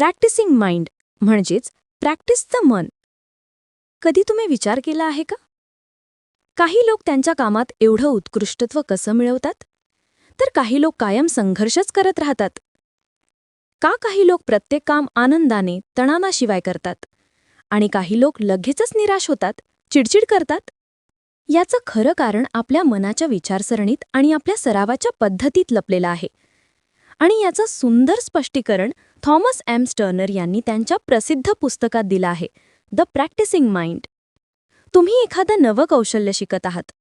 Practising mind म्हणजेच प्रॅक्टिसचं मन. कधी तुम्ही विचार केला आहे का? काही लोक त्यांच्या कामात एवढं उत्कृष्टत्व कसं मिळवतात? तर काही लोक कायम संघर्षच करत राहतात. का काही लोक प्रत्येक काम आनंदाने तणानाशिवाय करतात? आणि काही लोक लगेचच निराश होतात चिडचिड करतात? याचं खरं कारण आपल्या मनाच्या विचारसरणीत आणि आपल्या सरावाच्या पद्धतीत लपलेलं आहे. आणि याचं सुंदर स्पष्टीकरण थॉमस एम. स्टर्नर यांनी त्यांच्या प्रसिद्ध पुस्तकात दिलं आहे द प्रॅक्टिसिंग माइंड तुम्ही एखादं नवं कौशल्य शिकत आहात.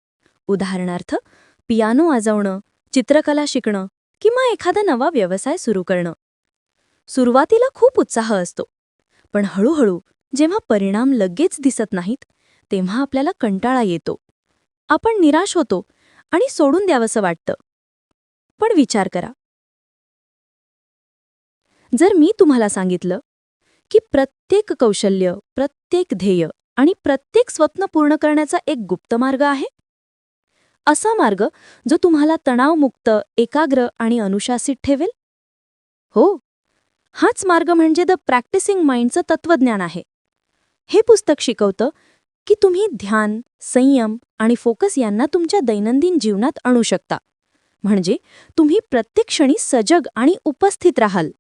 उदाहरणार्थ पियानो वाजवणं चित्रकला शिकणं किंवा एखादा नवा व्यवसाय सुरू करणं. सुरुवातीला खूप उत्साह असतो पण हळूहळू जेव्हा परिणाम लगेच दिसत नाहीत तेव्हा आपल्याला कंटाळा येतो. आपण निराश होतो आणि सोडून द्यावंसं वाटतं. पण विचार करा जर मी तुम्हाला सांगितलं की प्रत्येक कौशल्य प्रत्येक ध्येय आणि प्रत्येक स्वप्न पूर्ण करण्याचा एक गुप्त मार्ग आहे? असा मार्ग जो तुम्हाला तणावमुक्त एकाग्र आणि अनुशासित ठेवेल? हो. हाच मार्ग म्हणजे द प्रॅक्टिसिंग माइंडचं तत्वज्ञान आहे. हे पुस्तक शिकवतं की तुम्ही ध्यान संयम आणि फोकस यांना तुमच्या दैनंदिन जीवनात आणू शकता. म्हणजे तुम्ही प्रत्येक क्षणी सजग आणि उपस्थित राहाल.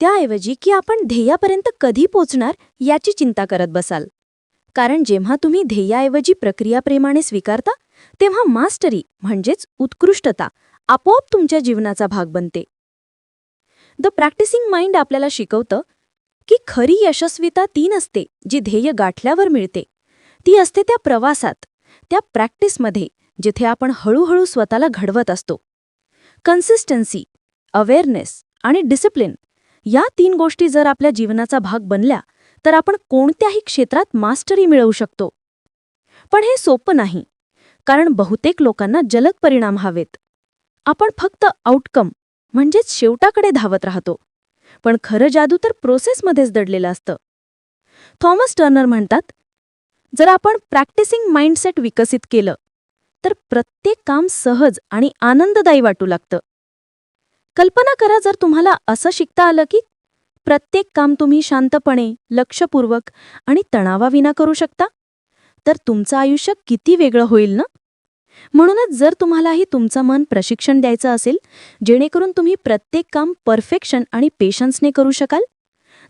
त्याऐवजी की आपण ध्येयापर्यंत कधी पोचणार याची चिंता करत बसाल. कारण जेव्हा तुम्ही ध्येयाऐवजी प्रक्रियाप्रेमाने स्वीकारता तेव्हा मास्टरी म्हणजेच उत्कृष्टता आपोआप तुमच्या जीवनाचा भाग बनते. द प्रॅक्टिसिंग माइंड आपल्याला शिकवतं की खरी यशस्विता ती नसते जी ध्येय गाठल्यावर मिळते. ती असते त्या प्रवासात त्या प्रॅक्टिसमध्ये जिथे आपण हळूहळू स्वतःला घडवत असतो. कन्सिस्टन्सी अवेअरनेस आणि डिसिप्लिन या तीन गोष्टी जर आपल्या जीवनाचा भाग बनल्या तर आपण कोणत्याही क्षेत्रात मास्टरी मिळवू शकतो. पण हे सोपं नाही कारण बहुतेक लोकांना जलद परिणाम हवेत. आपण फक्त आउटकम म्हणजेच शेवटाकडे धावत राहतो. पण खरं जादू तर प्रोसेसमध्येच दडलेलं असतं. थॉमस टर्नर म्हणतात जर आपण प्रॅक्टिसिंग माइंडसेट विकसित केलं तर प्रत्येक काम सहज आणि आनंददायी वाटू लागतं. कल्पना करा जर तुम्हाला असं शिकता आलं की प्रत्येक काम तुम्ही शांतपणे लक्षपूर्वक आणि तणावाविना करू शकता तर तुमचं आयुष्य किती वेगळं होईल ना? म्हणूनच जर तुम्हालाही तुमचं मन प्रशिक्षण द्यायचं असेल जेणेकरून तुम्ही प्रत्येक काम परफेक्शन आणि पेशन्सने करू शकाल.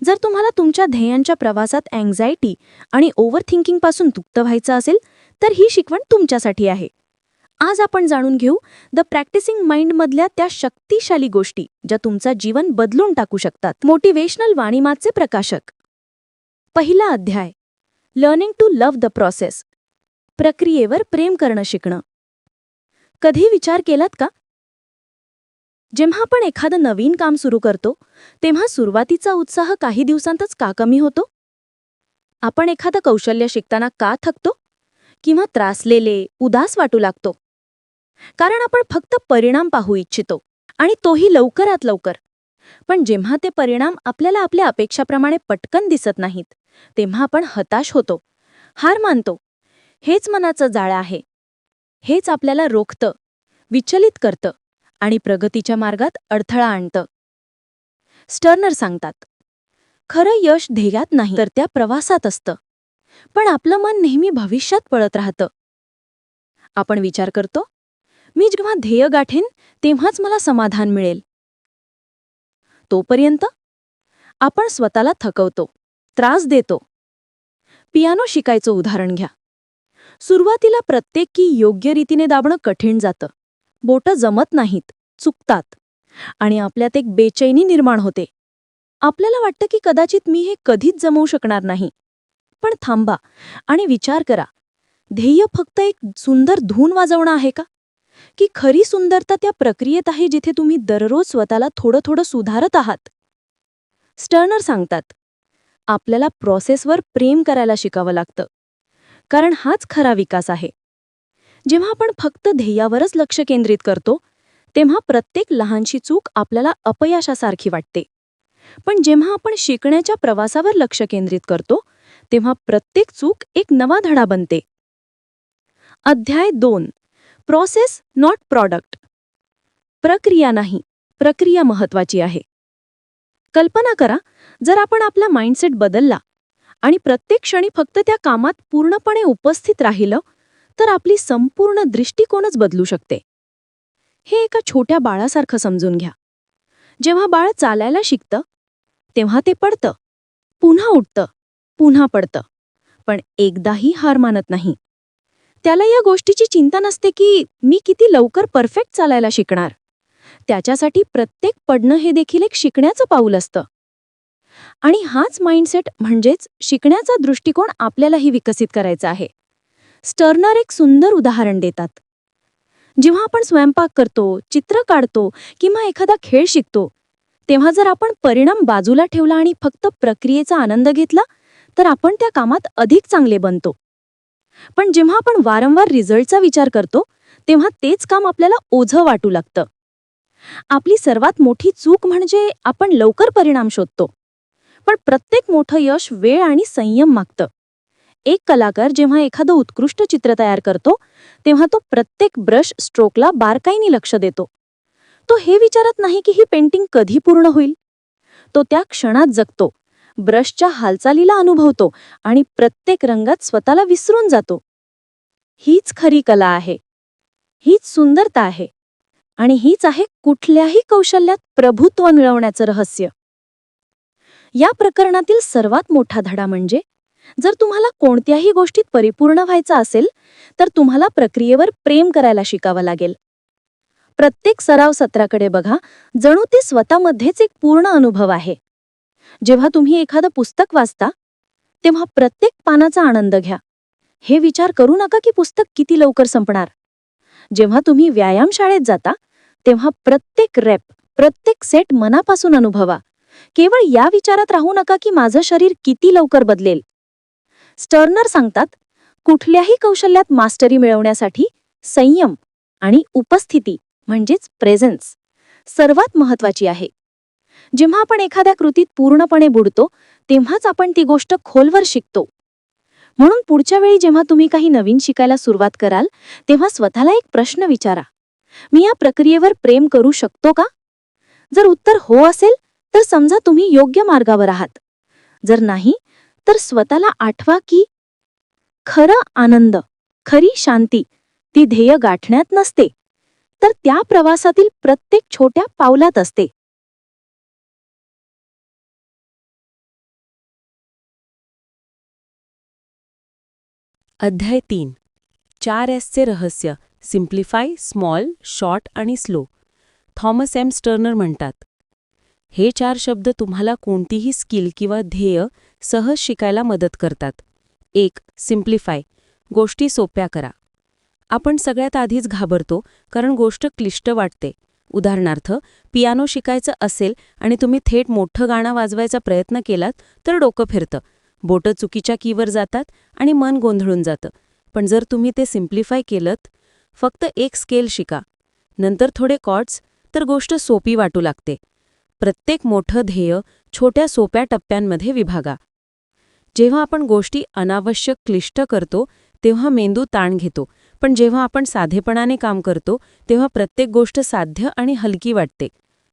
जर तुम्हाला तुमच्या ध्येयांच्या प्रवासात अँझायटी आणि ओव्हर थिंकिंगपासून व्हायचं असेल तर ही शिकवण तुमच्यासाठी आहे. आज आपण जाणून घेऊ द प्रॅक्टिसिंग माइंडमधल्या त्या शक्तिशाली गोष्टी ज्या तुमचा जीवन बदलून टाकू शकतात. मोटिवेशनल वाणीमाचे प्रकाशक. पहिला अध्याय. Learning to love the process. प्रक्रियेवर प्रेम करणं शिकणं. कधी विचार केलात का? जेव्हा आपण एखादं नवीन काम सुरू करतो तेव्हा सुरुवातीचा उत्साह काही दिवसांतच का कमी होतो? आपण एखादं कौशल्य शिकताना का थकतो? किंवा त्रासलेले उदास वाटू लागतो? कारण आपण फक्त परिणाम पाहू इच्छितो आणि तोही लवकरात लवकर. पण जेव्हा ते परिणाम आपल्याला आपल्या अपेक्षाप्रमाणे पटकन दिसत नाहीत तेव्हा आपण हताश होतो. हार मानतो. हेच मनाचं जाळं आहे. हेच आपल्याला रोखतं विचलित करतं आणि प्रगतीच्या मार्गात अडथळा आणतं. स्टर्नर सांगतात खरं यश ध्येयात नाही तर त्या प्रवासात असतं. पण आपलं मन नेहमी भविष्यात पळत राहतं. आपण विचार करतो मी जेव्हा ध्येय गाठेन तेव्हाच मला समाधान मिळेल. तोपर्यंत आपण स्वतःला थकवतो त्रास देतो. पियानो शिकायचं उदाहरण घ्या. सुरुवातीला प्रत्येक की योग्य रीतीने दाबणं कठीण जातं. बोटं जमत नाहीत चुकतात. आणि आपल्यात एक बेचैनी निर्माण होते. आपल्याला वाटतं की कदाचित मी हे कधीच जमवू शकणार नाही. पण थांबा आणि विचार करा. ध्येय फक्त एक सुंदर धून वाजवणं आहे का? की खरी सुंदरता त्या प्रक्रियेत आहे जिथे तुम्ही दररोज स्वतःला थोडं थोडं सुधारत आहात. स्टर्नर सांगतात आपल्याला प्रोसेसवर प्रेम करायला शिकावं लागतं कारण हाच खरा विकास आहे. जेव्हा आपण फक्त ध्येयावरच लक्ष केंद्रित करतो तेव्हा प्रत्येक लहानशी चूक आपल्याला अपयशासारखी वाटते. पण जेव्हा आपण शिकण्याच्या प्रवासावर लक्ष केंद्रित करतो तेव्हा प्रत्येक चूक एक नवा धडा बनते. अध्याय दोन. प्रोसेस नॉट प्रॉडक्ट प्रक्रिया नाही. प्रक्रिया महत्वाची आहे. कल्पना करा जर आपण आपला माइंडसेट बदलला आणि प्रत्येक क्षणी फक्त त्या कामात पूर्णपणे उपस्थित राहिलं तर आपली संपूर्ण दृष्टिकोनच बदलू शकते. हे एका छोट्या बाळासारखं समजून घ्या. जेव्हा बाळ चालायला शिकतं तेव्हा ते पडतं. पुन्हा उठतं पुन्हा पडतं. पण एकदाही हार मानत नाही. त्याला या गोष्टीची चिंता नसते की मी किती लवकर परफेक्ट चालायला शिकणार. त्याच्यासाठी प्रत्येक पडणं हे देखील एक शिकण्याचं पाऊल असतं. आणि हाच माइंडसेट म्हणजेच शिकण्याचा दृष्टिकोन आपल्यालाही विकसित करायचा आहे. स्टर्नर एक सुंदर उदाहरण देतात. जेव्हा आपण स्वयंपाक करतो चित्र काढतो किंवा एखादा खेळ शिकतो तेव्हा जर आपण परिणाम बाजूला ठेवला आणि फक्त प्रक्रियेचा आनंद घेतला तर आपण त्या कामात अधिक चांगले बनतो. पण जेव्हा आपण वारंवार रिझल्टचा विचार करतो तेव्हा तेच काम आपल्याला ओझं वाटू लागतं. आपली सर्वात मोठी चूक म्हणजे आपण लवकर परिणाम शोधतो. पण प्रत्येक मोठं यश वेळ आणि संयम मागतं. एक कलाकार जेव्हा एखादं उत्कृष्ट चित्र तयार करतो तेव्हा तो प्रत्येक ब्रश स्ट्रोकला बारकाईने लक्ष देतो. तो हे विचारत नाही की ही पेंटिंग कधी पूर्ण होईल. तो त्या क्षणात जगतो. ब्रशच्या हालचालीला अनुभवतो आणि प्रत्येक रंगात स्वतःला विसरून जातो. हीच खरी कला आहे. हीच सुंदरता आहे. आणि हीच आहे कुठल्याही कौशल्यात प्रभुत्व मिळवण्याचं रहस्य. या प्रकरणातील सर्वात मोठा धडा म्हणजे जर तुम्हाला कोणत्याही गोष्टीत परिपूर्ण व्हायचं असेल तर तुम्हाला प्रक्रियेवर प्रेम करायला शिकावं लागेल. प्रत्येक सराव सत्राकडे बघा जणू ते स्वतःमध्येच एक पूर्ण अनुभव आहे. जेव्हा तुम्ही एखादं पुस्तक वाचता तेव्हा प्रत्येक पानाचा आनंद घ्या. हे विचार करू नका की पुस्तक किती लवकर संपणार. जेव्हा तुम्ही व्यायामशाळेत जाता तेव्हा प्रत्येक रॅप प्रत्येक सेट मनापासून अनुभवा. केवळ या विचारात राहू नका की माझं शरीर किती लवकर बदलेल. स्टर्नर सांगतात कुठल्याही कौशल्यात मास्टरी मिळवण्यासाठी संयम आणि उपस्थिती म्हणजेच प्रेझेन्स सर्वात महत्वाची आहे. जेव्हा आपण एखाद्या कृतीत पूर्णपणे बुडतो तेव्हाच आपण ती गोष्ट खोलवर शिकतो. म्हणून पुढच्या वेळी जेव्हा तुम्ही काही नवीन शिकायला सुरुवात कराल तेव्हा स्वतःला एक प्रश्न विचारा. मी या प्रक्रियेवर प्रेम करू शकतो का? जर उत्तर हो असेल तर समजा तुम्ही योग्य मार्गावर आहात. जर नाही तर स्वतःला आठवा की खरं आनंद खरी शांती ती ध्येय गाठण्यात नसते. तर त्या प्रवासातील प्रत्येक छोट्या पावलात असते. अध्याय तीन. चार एसचे रहस्य. सिम्प्लिफाय स्मॉल शॉर्ट आणि स्लो थॉमस एम. स्टर्नर म्हणतात हे चार शब्द तुम्हाला कोणतीही स्किल किंवा ध्येय सहज शिकायला मदत करतात. एक सिम्प्लिफाय गोष्टी सोप्या करा. आपण सगळ्यात आधीच घाबरतो कारण गोष्ट क्लिष्ट वाटते. उदाहरणार्थ पियानो शिकायचं असेल आणि तुम्ही थेट मोठं गाणं वाजवायचा प्रयत्न केलात तर डोकं फिरतं. बोटं चुकीच्या कीवर जातात आणि मन गोंधळून जातं. पण जर तुम्ही ते सिम्प्लिफाय केलंत फक्त एक स्केल शिका. नंतर थोडे कॉर्ड्स तर गोष्ट सोपी वाटू लागते. प्रत्येक मोठं ध्येय छोट्या सोप्या टप्प्यांमध्ये विभागा. जेव्हा आपण गोष्टी अनावश्यक क्लिष्ट करतो तेव्हा मेंदू ताण घेतो. पण जेव्हा आपण साधेपणाने काम करतो तेव्हा प्रत्येक गोष्ट साध्य आणि हलकी वाटते.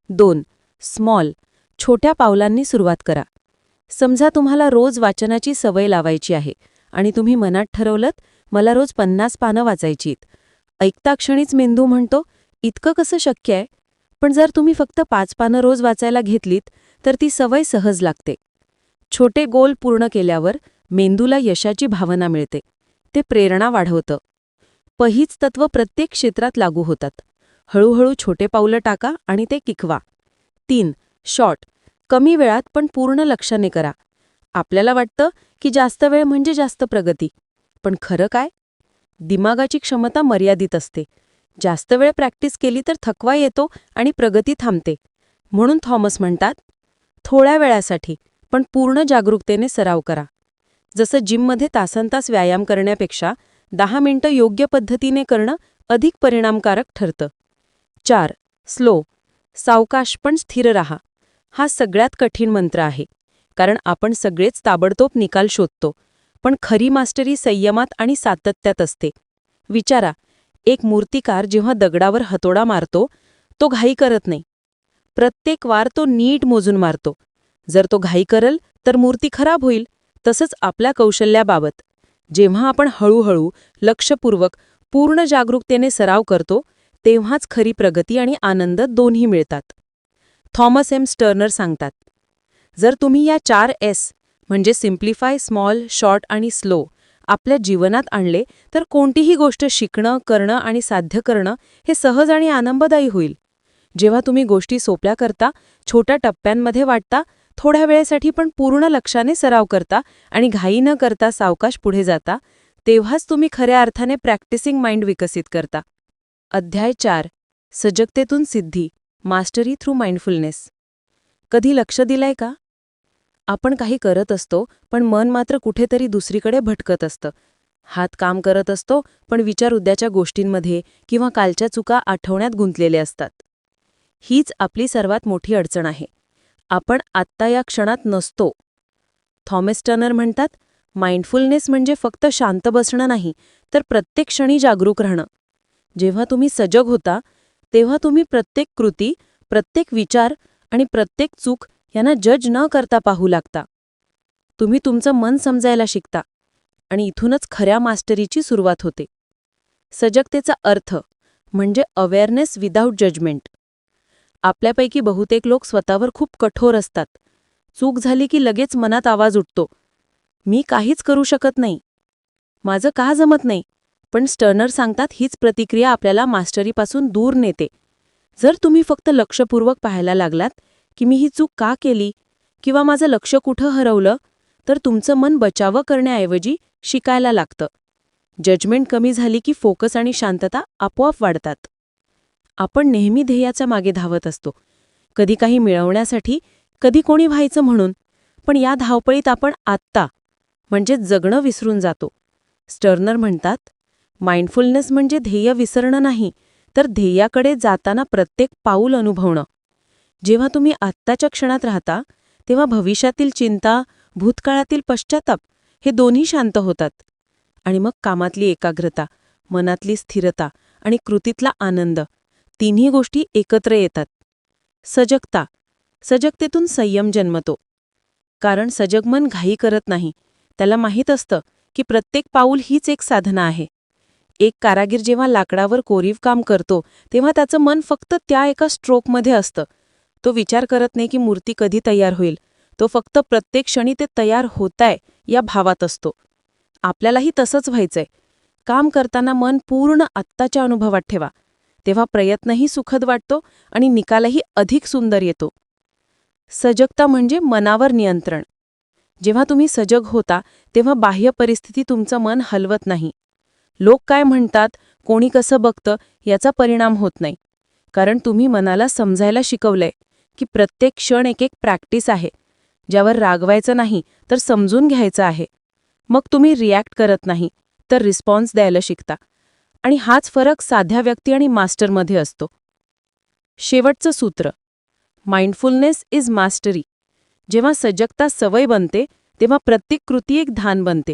दोन स्मॉल छोट्या पावलांनी सुरुवात करा. समजा तुम्हाला रोज वाचनाची सवय लावायची आहे आणि तुम्ही मनात ठरवलंत मला रोज पन्नास पानं वाचायचीत. ऐकता क्षणीच मेंदू म्हणतो इतकं कसं शक्य आहे? पण जर तुम्ही फक्त पाच पानं रोज वाचायला घेतलीत तर ती सवय सहज लागते. छोटे गोल पूर्ण केल्यावर मेंदूला यशाची भावना मिळते. ते प्रेरणा वाढवतं. पहिच तत्व प्रत्येक क्षेत्रात लागू होतात. हळूहळू छोटे पावलं टाका आणि ते किकवा तीन शॉर्ट. कमी वेळात पण पूर्ण लक्षाने करा. आपल्याला वाटतं की जास्त वेळ म्हणजे जास्त प्रगती. पण खरं काय? दिमागाची क्षमता मर्यादित असते. जास्त वेळ प्रॅक्टिस केली तर थकवा येतो आणि प्रगती थांबते. म्हणून थॉमस म्हणतात थोड्या वेळासाठी पण पूर्ण जागरूकतेने सराव करा. जसं जिममध्ये तासनतास व्यायाम करण्यापेक्षा दहा मिनिटं योग्य पद्धतीने करणं अधिक परिणामकारक ठरतं. चार स्लो. सावकाश पण स्थिर रहा. हा सगळ्यात कठीण मंत्र आहे. कारण आपण सगळेच ताबडतोब निकाल शोधतो पण खरी मास्टरी संयमात आणि सातत्यात असते. विचारा एक मूर्तिकार जेव्हा दगडावर हतोडा मारतो तो घाई करत नाही. प्रत्येक वार तो नीट मोजून मारतो. जर तो घाई करल तर मूर्ती खराब होईल तसंच आपल्या कौशल्याबाबत. जेव्हा आपण हळूहळू लक्षपूर्वक पूर्ण जागरूकतेने सराव करतो तेव्हाच खरी प्रगती आणि आनंद दोन्ही मिळतात. Thomas M. स्टर्नर सांगतात. जर तुम्ही या चार एस म्हणजे सिम्प्लिफाय स्मॉल शॉर्ट आणि स्लो आपल्या जीवनात आणले तर कोणतीही गोष्ट शिकणं करणं आणि साध्य करणं हे सहज आणि आनंददायी होईल. जेव्हा तुम्ही गोष्टी सोप्या करता छोट्या टप्प्यांमध्ये वाटता थोड्या वेळेसाठी पण पूर्ण लक्षाने सराव करता आणि घाई न करता सावकाश पुढे जाता तेव्हाच तुम्ही खऱ्या अर्थाने प्रॅक्टिसिंग माइंड विकसित करता. अध्याय चार. सजगतेतून सिद्धी. Mastery through mindfulness. कधी लक्ष दिलंय का? आपण काही करत असतो पण मन मात्र कुठेतरी दुसरीकडे भटकत असतं. हात काम करत असतो पण विचार उद्याच्या गोष्टींमध्ये किंवा कालच्या चुका आठवण्यात गुंतलेले असतात. हीच आपली सर्वात मोठी अडचण आहे. आपण आत्ता या क्षणात नसतो. थॉमस टर्नर म्हणतात माइंडफुलनेस म्हणजे फक्त शांत बसणं नाही तर प्रत्येक क्षणी जागरूक राहणं. जेव्हा तुम्ही सजग होता तेव्हा तुम्ही प्रत्येक कृती प्रत्येक विचार आणि प्रत्येक चूक यांना जज न करता पाहू लागता. तुम्ही तुमचं मन समजायला शिकता आणि इथूनच खऱ्या मास्टरीची सुरुवात होते. सजगतेचा अर्थ म्हणजे अवेअरनेस विदाऊट जजमेंट आपल्यापैकी बहुतेक लोक स्वतःवर खूप कठोर असतात. चूक झाली की लगेच मनात आवाज उठतो. मी काहीच करू शकत नाही. माझं का जमत नाही? पण स्टर्नर सांगतात हीच प्रतिक्रिया आपल्याला मास्टरीपासून दूर नेते. जर तुम्ही फक्त लक्षपूर्वक पाहायला लागलात की मी ही चूक का केली किंवा माझं लक्ष कुठं हरवलं तर तुमचं मन बचाव करण्याऐवजी शिकायला लागतं. जजमेंट कमी झाली की फोकस आणि शांतता आपोआप वाढतात. आपण नेहमी ध्येयाच्या मागे धावत असतो. कधी काही मिळवण्यासाठी कधी कोणी व्हायचं म्हणून पण या धावपळीत आपण आत्ता म्हणजे जगणं विसरून जातो. स्टर्नर म्हणतात माइंडफुलनेस म्हणजे ध्येय विसरणं नाही तर ध्येयाकडे जाताना प्रत्येक पाऊल अनुभवणं. जेव्हा तुम्ही आत्ताच्या क्षणात राहता तेव्हा भविष्यातील चिंता भूतकाळातील पश्चाताप हे दोन्ही शांत होतात. आणि मग कामातली एकाग्रता मनातली स्थिरता आणि कृतीतला आनंद तिन्ही गोष्टी एकत्र येतात. सजगता सजगतेतून संयम जन्मतो. कारण सजग मन घाई करत नाही त्याला माहीत असतं की प्रत्येक पाऊल हीच एक साधना आहे. एक कारागीर जेव्हा लाकडावर कोरीव काम करतो तेव्हा त्याचं मन फक्त त्या एका स्ट्रोकमध्ये असतं. तो विचार करत नाही की मूर्ती कधी तयार होईल. तो फक्त प्रत्येक क्षणी ते तयार होताय या भावात असतो. आपल्यालाही तसंच व्हायचंय. काम करताना मन पूर्ण आत्ताच्या अनुभवात ठेवा. तेव्हा प्रयत्नही सुखद वाटतो आणि निकालही अधिक सुंदर येतो. सजगता म्हणजे मनावर नियंत्रण. जेव्हा तुम्ही सजग होता तेव्हा बाह्य परिस्थिती तुमचं मन हलवत नाही. लोक काय म्हणतात कोणी कसं बघतं याचा परिणाम होत नाही. कारण तुम्ही मनाला समजायला शिकवलंय की प्रत्येक क्षण एक एक प्रॅक्टिस आहे. ज्यावर रागवायचं नाही तर समजून घ्यायचं आहे. मग तुम्ही रिॲक्ट करत नाही तर रिस्पॉन्स द्यायला शिकता. आणि हाच फरक साध्या व्यक्ती आणि मास्टरमध्ये असतो. शेवटचं सूत्र. Mindfulness is mastery. जेव्हा सजगता सवय बनते तेव्हा प्रत्येक कृती एक धान बनते.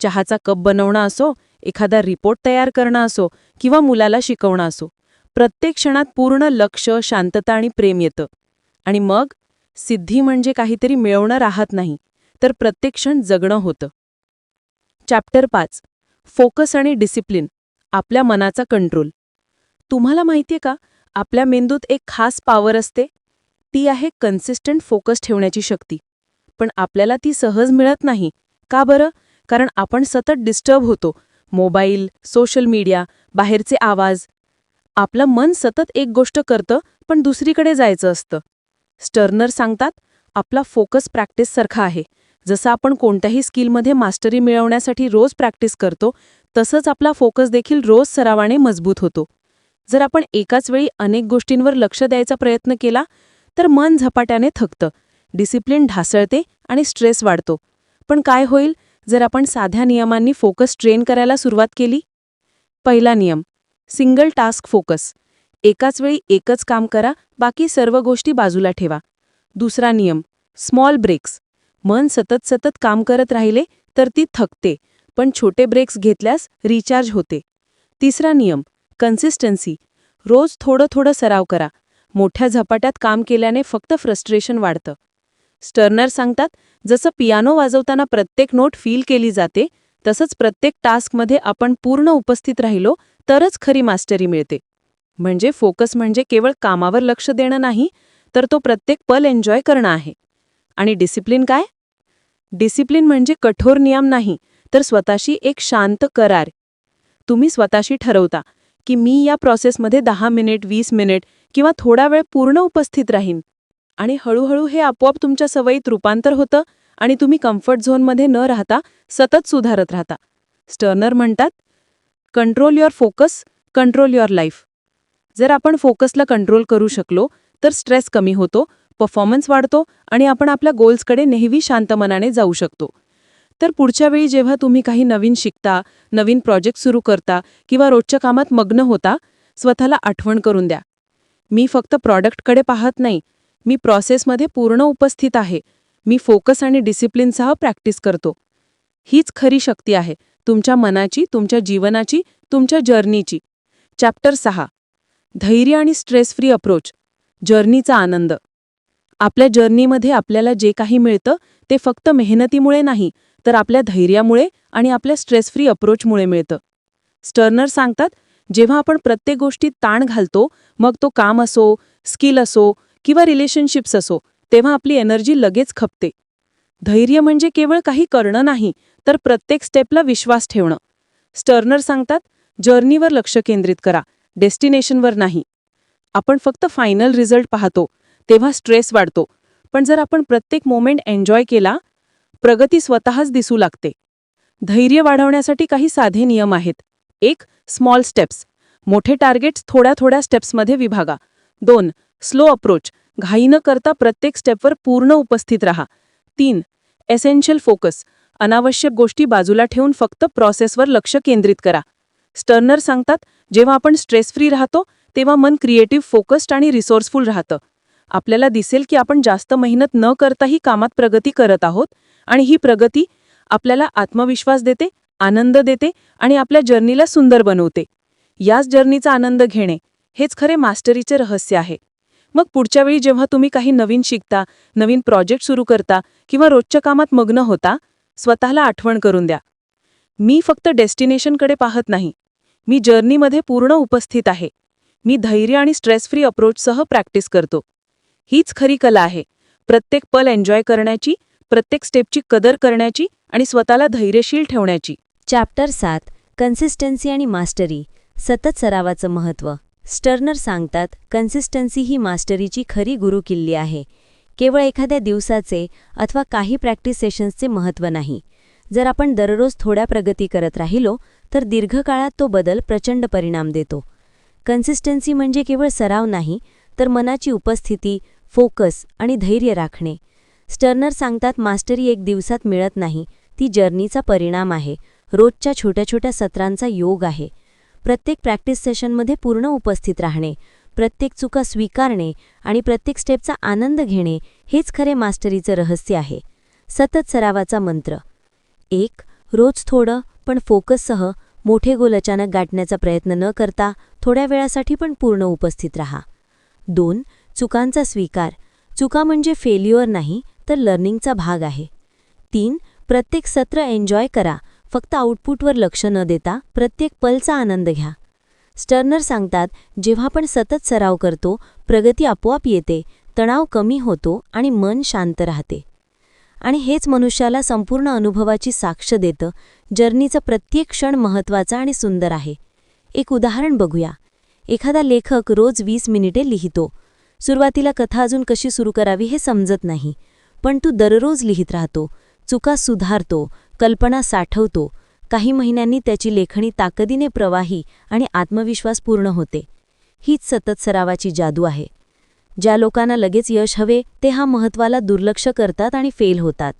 चहाचा कप बनवणं असो एखादा रिपोर्ट तयार करणं असो किंवा मुलाला शिकवणं असो प्रत्येक क्षणात पूर्ण लक्ष शांतता आणि प्रेम येतं. आणि मग सिद्धी म्हणजे काहीतरी मिळवणं राहत नाही तर प्रत्येक क्षण जगणं होतं. चॅप्टर पाच. फोकस आणि डिसिप्लिन आपल्या मनाचा कंट्रोल तुम्हाला माहितीये का आपल्या मेंदूत एक खास पॉवर असते? ती आहे कन्सिस्टंट फोकस ठेवण्याची शक्ती. पण आपल्याला ती सहज मिळत नाही. का बरं? कारण आपण सतत डिस्टर्ब होतो मोबाईल सोशल मीडिया बाहेरचे आवाज. आपलं मन सतत एक गोष्ट करतं पण दुसरीकडे जायचं असतं. स्टर्नर सांगतात आपला फोकस प्रॅक्टिससारखा आहे. जसं आपण कोणत्याही स्किलमध्ये मास्टरी मिळवण्यासाठी रोज प्रॅक्टिस करतो तसंच आपला फोकस देखील रोज सरावाने मजबूत होतो. जर आपण एकाच वेळी अनेक गोष्टींवर लक्ष द्यायचा प्रयत्न केला तर मन झपाट्याने थकतं. डिसिप्लिन ढासळते आणि स्ट्रेस वाढतो. पण काय होईल? जर आपण साध्या नियमांनी फोकस ट्रेन करायला सुरुवात केली? पहिला नियम सिंगल टास्क फोकस. एकाच वेळी एकच काम करा बाकी सर्व गोष्टी बाजूला ठेवा. दुसरा नियम स्मॉल ब्रेक्स. मन सतत सतत काम करत राहिले तर ती थकते पण छोटे ब्रेक्स घेतल्यास रिचार्ज होते. तिसरा नियम कन्सिस्टन्सी. रोज थोडं थोडं सराव करा. मोठ्या झपाट्यात काम केल्याने फक्त फ्रस्ट्रेशन वाढतं. स्टर्नर सांगतात जसं पियानो वाजवताना प्रत्येक नोट फील केली जाते तसंच प्रत्येक टास्कमध्ये आपण पूर्ण उपस्थित राहिलो तरच खरी मास्टरी मिळते. म्हणजे फोकस म्हणजे केवळ कामावर लक्ष देणं नाही तर तो प्रत्येक पल एन्जॉय करणं आहे. आणि डिसिप्लिन काय? डिसिप्लिन म्हणजे कठोर नियम नाही तर स्वतःशी एक शांत करार. तुम्ही स्वतःशी ठरवता की मी या प्रोसेसमध्ये दहा मिनिट वीस मिनिट किंवा थोडा वेळ पूर्ण उपस्थित राहीन. आणि हळूहळू हे आपोआप तुमच्या सवयीत रूपांतर होतं आणि तुम्ही कम्फर्ट झोनमध्ये न राहता सतत सुधारत राहता. स्टर्नर म्हणतात control your focus control your life जर आपण फोकसला कंट्रोल करू शकलो तर स्ट्रेस कमी होतो परफॉर्मन्स वाढतो आणि आपण आपल्या गोल्सकडे नेहमी शांत मनाने जाऊ शकतो. तर पुढच्या वेळी जेव्हा तुम्ही काही नवीन शिकता नवीन प्रोजेक्ट सुरू करता किंवा रोजच्या कामात मग्न होता स्वतःला आठवण करून द्या. मी फक्त प्रॉडक्टकडे पाहत नाही मी प्रोसेसमध्ये पूर्ण उपस्थित आहे. मी फोकस आणि डिसिप्लिनसह प्रॅक्टिस करतो. हीच खरी शक्ती आहे. तुमच्या मनाची तुमच्या जीवनाची तुमच्या जर्नीची चॅप्टर सहा. धैर्य आणि स्ट्रेस फ्री अप्रोच जर्नीचा आनंद. आपल्या जर्नीमध्ये आपल्याला जे काही मिळतं ते फक्त मेहनतीमुळे नाही तर आपल्या धैर्यामुळे आणि आपल्या स्ट्रेस फ्री अप्रोचमुळे मिळतं. स्टर्नर सांगतात जेव्हा आपण प्रत्येक गोष्टीत ताण घालतो मग तो काम असो स्किल असो किंवा रिलेशनशिप्स असो तेव्हा आपली एनर्जी लगेच खपते. धैर्य म्हणजे केवळ काही करणं नाही तर प्रत्येक स्टेपला विश्वास ठेवणं. स्टर्नर सांगतात जर्नीवर लक्ष केंद्रित करा डेस्टिनेशनवर नाही. आपण फक्त फायनल रिझल्ट पाहतो तेव्हा स्ट्रेस वाढतो. पण जर आपण प्रत्येक मोमेंट एन्जॉय केला प्रगती स्वतःच दिसू लागते. धैर्य वाढवण्यासाठी काही साधे नियम आहेत. एक स्मॉल स्टेप्स. मोठे टार्गेट्स थोड्या थोड्या स्टेप्समध्ये विभागा. दोन स्लो अप्रोच. घाई न करता प्रत्येक स्टेपवर पूर्ण उपस्थित राहा. तीन एसेन्शियल फोकस अनावश्यक गोष्टी बाजूला ठेवून फक्त प्रोसेसवर लक्ष केंद्रित करा. स्टर्नर सांगतात जेव्हा आपण स्ट्रेस फ्री राहतो तेव्हा मन क्रिएटिव्ह फोकस्ड आणि रिसोर्सफुल राहतं. आपल्याला दिसेल की आपण जास्त मेहनत न करताही कामात प्रगती करत आहोत आणि ही प्रगती आपल्याला आत्मविश्वास देते आनंद देते आणि आपल्या जर्नीला सुंदर बनवते. याच जर्नीचा आनंद घेणे हेच खरे मास्टरीचे रहस्य आहे. मग पुढच्या वेळी जेव्हा तुम्ही काही नवीन शिकता नवीन प्रोजेक्ट सुरू करता किंवा रोजच्या कामात मग्न होता स्वतःला आठवण करून द्या. मी फक्त डेस्टिनेशनकडे पाहत नाही. मी जर्नीमध्ये पूर्ण उपस्थित आहे. मी धैर्य आणि स्ट्रेस फ्री अप्रोचसह प्रॅक्टिस करतो. हीच खरी कला आहे. प्रत्येक पल एन्जॉय करण्याची प्रत्येक स्टेपची कदर करण्याची आणि स्वतःला धैर्यशील ठेवण्याची. चॅप्टर सात. कन्सिस्टन्सी आणि मास्टरी सतत सरावाचं महत्त्व. स्टर्नर सांगतात कन्सिस्टन्सी ही मास्टरीची खरी गुरुकिल्ली आहे. केवळ एखाद्या दिवसाचे अथवा काही प्रॅक्टिस सेशन्सचे महत्त्व नाही. जर आपण दररोज थोड्या प्रगती करत राहिलो तर दीर्घकाळात तो बदल प्रचंड परिणाम देतो. कन्सिस्टन्सी म्हणजे केवळ सराव नाही तर मनाची उपस्थिती फोकस आणि धैर्य राखणे. स्टर्नर सांगतात मास्टरी एक दिवसात मिळत नाही. ती जर्नीचा परिणाम आहे. रोजच्या छोट्या छोट्या सत्रांचा योग आहे. प्रत्येक प्रॅक्टिस सेशनमध्ये पूर्ण उपस्थित राहणे प्रत्येक चुका स्वीकारणे आणि प्रत्येक स्टेपचा आनंद घेणे हेच खरे मास्टरीचं रहस्य आहे. सतत सरावाचा मंत्र. एक रोज थोडं पण फोकससह मोठे गोल अचानक गाठण्याचा प्रयत्न न करता थोड्या वेळासाठी पण पूर्ण उपस्थित राहा. दोन चुकांचा स्वीकार. चुका म्हणजे फेल्युअर नाही तर लर्निंगचा भाग आहे. तीन प्रत्येक सत्र एन्जॉय करा. फक्त आउटपुटवर लक्ष न देता प्रत्येक पलचा आनंद घ्या. स्टर्नर सांगतात जेव्हा आपण सतत सराव करतो प्रगती आपोआप येते तणाव कमी होतो आणि मन शांत राहते. आणि हेच मनुष्याला संपूर्ण अनुभवाची साक्ष देतं जर्नीचा प्रत्येक क्षण महत्त्वाचा आणि सुंदर आहे. एक उदाहरण बघूया. एखादा लेखक रोज वीस मिनिटे लिहितो. सुरुवातीला कथा अजून कशी सुरू करावी हे समजत नाही पण तू दररोज लिहित राहतो. चुका सुधारतो कल्पना साठवतो. काही महिन्यांनी त्याची लेखणी ताकदीने प्रवाही आणि आत्मविश्वास पूर्ण होते. हीच सतत सरावाची जादू आहे. ज्या लोकांना लगेच यश हवे ते हा महत्त्वाला दुर्लक्ष करतात आणि फेल होतात.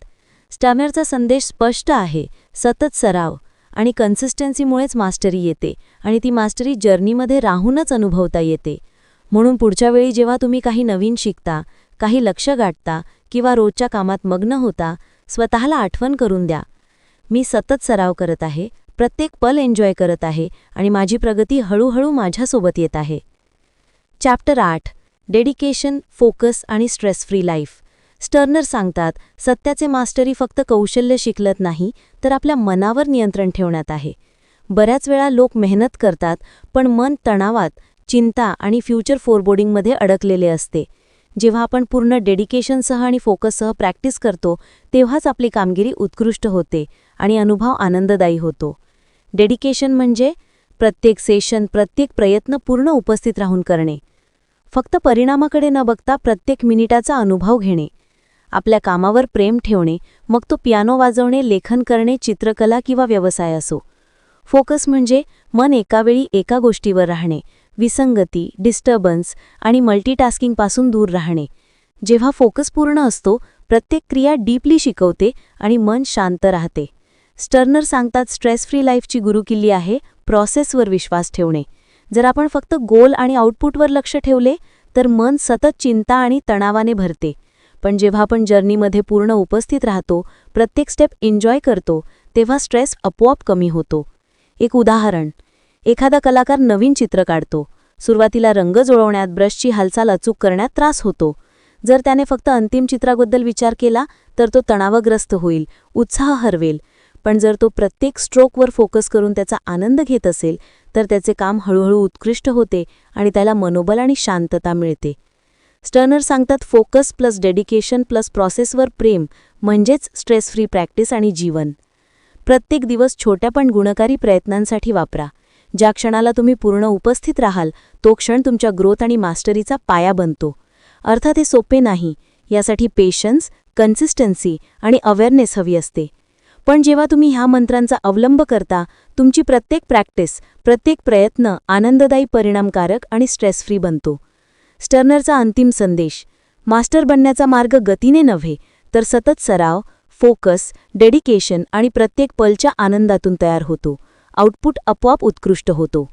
स्टॅमरचा संदेश स्पष्ट आहे सतत सराव आणि कन्सिस्टन्सीमुळेच मास्टरी येते आणि ती मास्टरी जर्नीमध्ये राहूनच अनुभवता येते. म्हणून पुढच्या वेळी जेव्हा तुम्ही काही नवीन शिकता काही लक्ष गाठता किंवा रोजच्या कामात मग्न होता स्वतःला आठवण करून द्या. मी सतत सराव करत आहे प्रत्येक पल एन्जॉय करत आहे आणि माझी प्रगती हळूहळू माझ्यासोबत येत आहे. चॅप्टर आठ डेडिकेशन फोकस आणि स्ट्रेस फ्री लाईफ. स्टर्नर सांगतात सत्याचे मास्टरी फक्त कौशल्य शिकलत नाही तर आपल्या मनावर नियंत्रण ठेवण्यात आहे. बऱ्याच वेळा लोक मेहनत करतात पण मन तणावात चिंता आणि फ्युचर फोरबोर्डिंगमध्ये अडकलेले असते. जेव्हा आपण पूर्ण डेडिकेशनसह आणि फोकससह प्रॅक्टिस करतो तेव्हाच आपली कामगिरी उत्कृष्ट होते आणि अनुभव आनंददायी होतो. डेडिकेशन म्हणजे प्रत्येक सेशन प्रत्येक प्रयत्न पूर्ण उपस्थित राहून करणे. फक्त परिणामाकडे न बघता प्रत्येक मिनिटाचा अनुभव घेणे. आपल्या कामावर प्रेम ठेवणे मग तो पियानो वाजवणे लेखन करणे चित्रकला किंवा व्यवसाय असो. फोकस म्हणजे मन एकावेळी एका गोष्टीवर राहणे. विसंगती डिस्टर्बन्स आणि मल्टीटास्किंगपासून दूर राहणे. जेव्हा फोकस पूर्ण असतो प्रत्येक क्रिया डीपली शिकवते आणि मन शांत राहते. स्टर्नर सांगतात स्ट्रेस फ्री लाईफची गुरुकिल्ली आहे प्रोसेसवर विश्वास ठेवणे. जर आपण फक्त गोल आणि आउटपुटवर लक्ष ठेवले तर मन सतत चिंता आणि तणावाने भरते. पण जेव्हा आपण जर्नीमध्ये पूर्ण उपस्थित राहतो प्रत्येक स्टेप एन्जॉय करतो तेव्हा स्ट्रेस आपोआप कमी होतो. एक उदाहरण. एखादा कलाकार नवीन चित्र काढतो. सुरुवातीला रंग जुळवण्यात ब्रशची हालचाल अचूक करण्यात त्रास होतो. जर त्याने फक्त अंतिम चित्राबद्दल विचार केला तर तो तणावग्रस्त होईल उत्साह हरवेल. पण जर तो प्रत्येक स्ट्रोकवर फोकस करून त्याचा आनंद घेत असेल तर त्याचे काम हळूहळू उत्कृष्ट होते आणि त्याला मनोबल आणि शांतता मिळते. स्टर्नर सांगतात फोकस प्लस डेडिकेशन प्लस प्रोसेसवर प्रेम म्हणजेच स्ट्रेस फ्री प्रॅक्टिस आणि जीवन. प्रत्येक दिवस छोट्या पण गुणकारी प्रयत्नांसाठी वापरा. ज्या क्षणाला तुम्ही पूर्ण उपस्थित राहाल तो क्षण तुमच्या ग्रोथ आणि मास्टरीचा पाया बनतो. अर्थात हे सोपे नाही. यासाठी पेशन्स कन्सिस्टन्सी आणि अवेअरनेस हवी असते. पण जेव्हा तुम्ही ह्या मंत्रांचा अवलंब करता तुमची प्रत्येक प्रॅक्टिस प्रत्येक प्रयत्न आनंददायी परिणामकारक आणि स्ट्रेस फ्री बनतो. स्टर्नरचा अंतिम संदेश मास्टर बनण्याचा मार्ग गतीने नव्हे तर सतत सराव फोकस डेडिकेशन आणि प्रत्येक पलच्या आनंदातून तयार होतो. आउटपुट आपोआप उत्कृष्ट होतो.